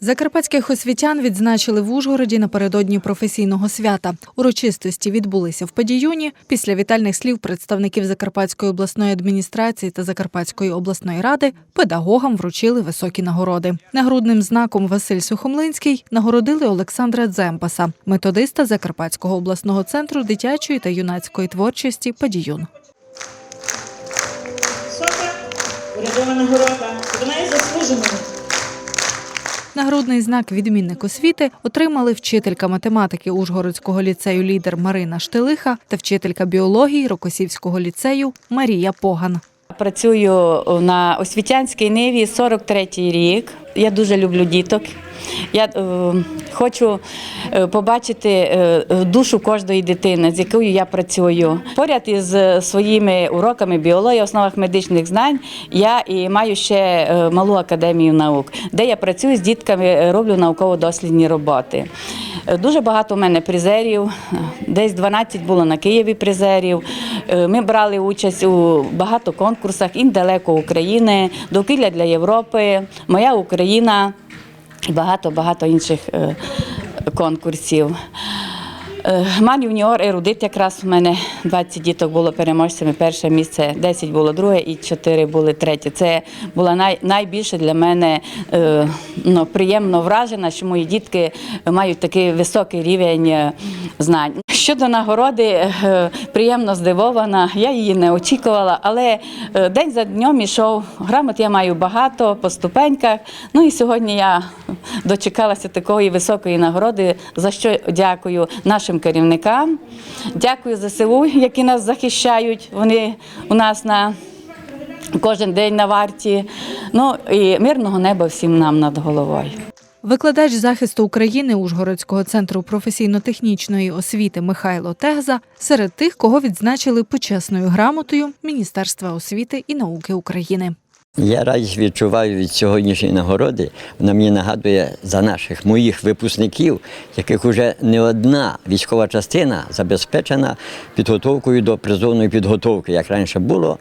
Закарпатських освітян відзначили в Ужгороді напередодні професійного свята. Урочистості відбулися в Падіюні. Після вітальних слів представників Закарпатської обласної адміністрації та Закарпатської обласної ради педагогам вручили високі нагороди. Нагрудним знаком Василь Сухомлинський нагородили Олександра Дземпаса, методиста Закарпатського обласного центру дитячої та юнацької творчості Падіюн. Сока, урядова нагорода. Нагрудний знак відмінник освіти отримали вчителька математики Ужгородського ліцею лідер Марина Штилиха та вчителька біології Рокосівського ліцею Марія Поган. Працюю на освітянській ниві 43-й рік. Я дуже люблю діток. Я е, хочу е, побачити е, душу кожної дитини, з якою я працюю. Поряд із е, своїми уроками біології, основах медичних знань, я і маю ще малу академію наук, де я працюю з дітками, роблю науково-дослідні роботи. Е, Дуже багато в мене призерів, десь 12 було на Києві призерів. Е, Ми брали участь у багато конкурсах індалеко України, довкілля для Європи, Моя Україна і багато-багато інших е, конкурсів. Е, Ман юніор ерудит якраз у мене 20 діток було переможцями. Перше місце 10 було друге і 4 були третє. Це була най, найбільше для мене е, ну, приємно вражена, що мої дітки мають такий високий рівень е, знань. Щодо нагороди, е, приємно здивована. Я її не очікувала, але е, день за днем ішов. Грамот я маю багато по ступеньках. Ну і сьогодні я дочекалася такої високої нагороди, за що дякую нашим керівникам. Дякую ЗСУ, які нас захищають. Вони у нас на кожен день на варті. Ну і мирного неба всім нам над головою. Викладач захисту України Ужгородського центру професійно-технічної освіти Михайло Тегза серед тих, кого відзначили почесною грамотою Міністерства освіти і науки України. Я радість відчуваю від сьогоднішньої нагороди. Вона мені нагадує за наших моїх випускників, яких вже не одна військова частина забезпечена підготовкою до призовної підготовки, як раніше було.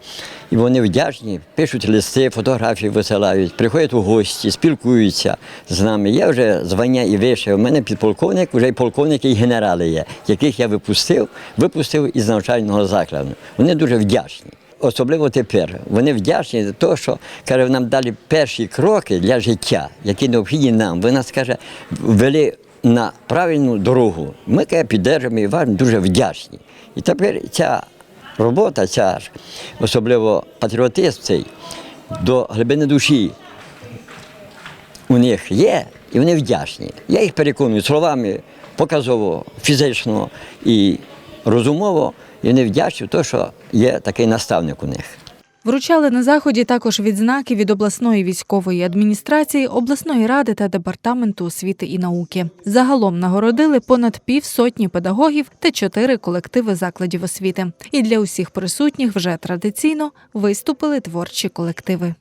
І вони вдячні, пишуть листи, фотографії висилають, приходять у гості, спілкуються з нами. Я вже звання і вище. У мене підполковник, вже й полковники, і генерали є, яких я випустив, випустив із навчального закладу. Вони дуже вдячні. Особливо тепер вони вдячні за те, що каже, нам дали перші кроки для життя, які необхідні нам. Ви нас ввели на правильну дорогу. Ми каже, піддержуємо і вам дуже вдячні. І тепер ця робота, ця особливо патріотизм цей до глибини душі у них є, і вони вдячні. Я їх переконую словами показово, фізично і розумово, і вони вдячні те, що є такий наставник у них. Вручали на заході також відзнаки від обласної військової адміністрації, обласної ради та департаменту освіти і науки. Загалом нагородили понад півсотні педагогів та чотири колективи закладів освіти. І для усіх присутніх вже традиційно виступили творчі колективи.